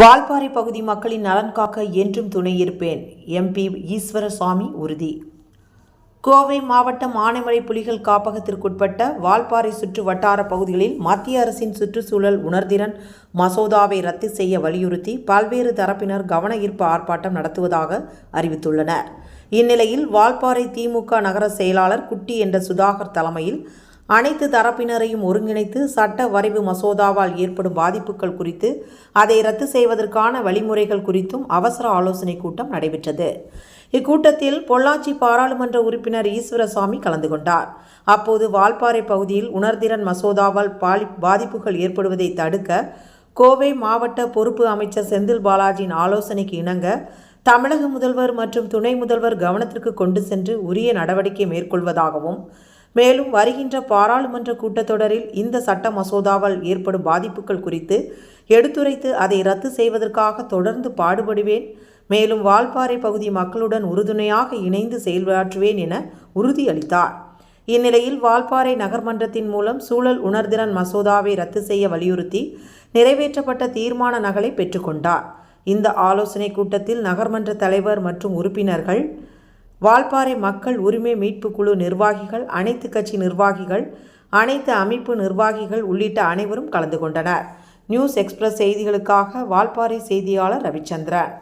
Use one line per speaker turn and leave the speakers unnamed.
வால்பாறை பகுதி மக்களின் நலன் காக்க என்றும் துணையிருப்பேன் எம்பி ஈஸ்வரசாமி உறுதி. கோவை மாவட்டம் ஆனைமலை புலிகள் காப்பகத்திற்குட்பட்ட வால்பாறை சுற்று வட்டார பகுதிகளில் மத்திய அரசின் சுற்றுச்சூழல் உணர்திறன் மசோதாவை ரத்து செய்ய வலியுறுத்தி பல்வேறு தரப்பினர் கவன ஈர்ப்பு ஆர்ப்பாட்டம் நடத்துவதாக அறிவித்துள்ளனர். இந்நிலையில் வால்பாறை திமுக நகர செயலாளர் குட்டி என்ற சுதாகர் தலைமையில் அனைத்து தரப்பினரையும் ஒருங்கிணைத்து சட்ட வரைவு மசோதாவால் ஏற்படும் பாதிப்புகள் குறித்து அதை ரத்து செய்வதற்கான வழிமுறைகள் குறித்தும் அவசர ஆலோசனைக் கூட்டம் நடைபெற்றது. இக்கூட்டத்தில் பொள்ளாச்சி பாராளுமன்ற உறுப்பினர் ஈஸ்வரசாமி கலந்து கொண்டார். அப்போது வால்பாறை பகுதியில் உணர்திறன் மசோதாவால் பாலி பாதிப்புகள் ஏற்படுவதை தடுக்க கோவை மாவட்ட பொறுப்பு அமைச்சர் செந்தில் பாலாஜியின் ஆலோசனைக்கு இணங்க தமிழக முதல்வர் மற்றும் துணை முதல்வர் கவனத்திற்கு கொண்டு சென்று உரிய நடவடிக்கை மேற்கொள்வதாகவும் மேலும் வருகின்ற பாராளுமன்ற கூட்டத்தொடரில் இந்த சட்ட மசோதாவால் ஏற்படும் பாதிப்புகள் குறித்து எடுத்துரைத்து அதை ரத்து செய்வதற்காக தொடர்ந்து பாடுபடுவேன். மேலும் வால்பாறை பகுதி மக்களுடன் உறுதுணையாக இணைந்து செயல்பாற்றுவேன் என உறுதியளித்தார். இந்நிலையில் வால்பாறை நகர்மன்றத்தின் மூலம் சூழல் உணர்திறன் மசோதாவை ரத்து செய்ய வலியுறுத்தி நிறைவேற்றப்பட்ட தீர்மான நகலை பெற்றுக்கொண்டார். இந்த ஆலோசனைக் கூட்டத்தில் நகர்மன்ற தலைவர் மற்றும் உறுப்பினர்கள் வால்பாறை மக்கள் உரிமை மீட்பு குழு நிர்வாகிகள் அனைத்து கட்சி நிர்வாகிகள் அனைத்து அமைப்பு நிர்வாகிகள் உள்ளிட்ட அனைவரும் கலந்து கொண்டனர். நியூஸ் எக்ஸ்பிரஸ் செய்திகளுக்காக வால்பாறை செய்தியாளர் ரவிச்சந்திரன்.